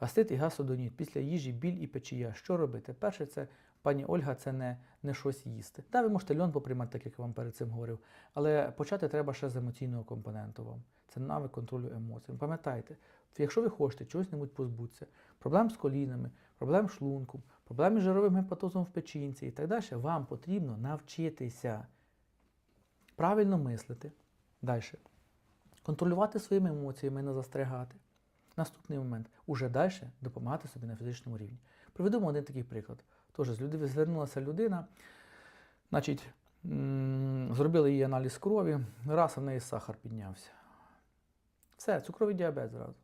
Гастит і гасодоніт, після їжі біль і печія. Що робити? Перше, це пані Ольга, це не, не щось їсти. Да, ви можете льон поприймати, так як я вам перед цим говорив, але почати треба ще з емоційного компоненту вам. Це навик контролю емоцій. Пам'ятайте, якщо ви хочете чогось-небудь позбутися, проблем з колінами, проблем з шлунком, проблем з жировим гепатозом в печінці і так далі, вам потрібно навчитися правильно мислити. Далі. Контролювати своїми емоціями, не застрягати. Наступний момент уже далі допомагати собі на фізичному рівні. Приведемо один такий приклад. Тож з людини звернулася людина, значить, зробили їй аналіз крові, раз у неї сахар піднявся. Все, цукровий діабет зразу.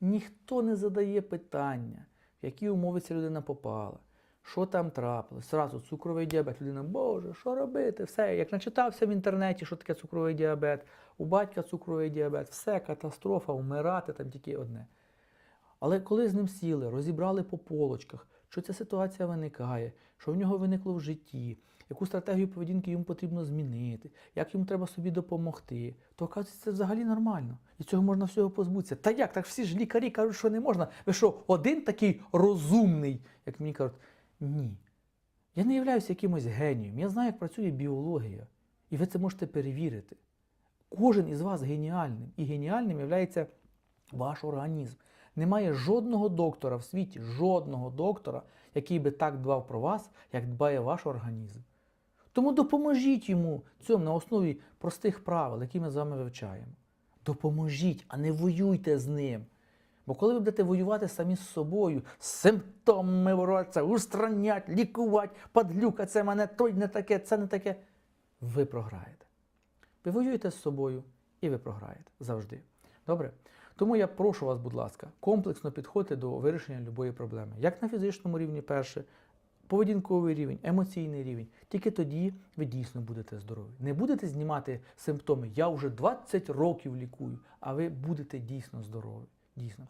Ніхто не задає питання, в які умови ця людина попала, що там трапилось. Зразу цукровий діабет. Людина, Боже, що робити? Все, як начитався в інтернеті, що таке цукровий діабет, у батька цукровий діабет, все, катастрофа, вмирати там тільки одне. Але коли з ним сіли, розібрали по полочках, що ця ситуація виникає, що в нього виникло в житті, яку стратегію поведінки йому потрібно змінити, як йому треба собі допомогти, то оказується, це взагалі нормально. І цього можна всього позбутися. Та як? Так всі ж лікарі кажуть, що не можна. Ви що, один такий розумний, як мені кажуть, ні. Я не являюся якимось генієм. Я знаю, як працює біологія. І ви це можете перевірити. Кожен із вас геніальним. І геніальним є ваш організм. Немає жодного доктора в світі, жодного доктора, який би так дбав про вас, як дбає ваш організм. Тому допоможіть йому цьому на основі простих правил, які ми з вами вивчаємо. Допоможіть, а не воюйте з ним. Бо коли ви будете воювати самі з собою, з симптомами боротися, устранять, лікувати, падлюка, це мене той не таке, це не таке, ви програєте. Ви воюєте з собою і ви програєте завжди. Добре? Тому я прошу вас, будь ласка, комплексно підходьте до вирішення будь-якої проблеми. Як на фізичному рівні, перше, поведінковий рівень, емоційний рівень. Тільки тоді ви дійсно будете здорові. Не будете знімати симптоми. Я вже 20 років лікую, а ви будете дійсно здорові. Дійсно.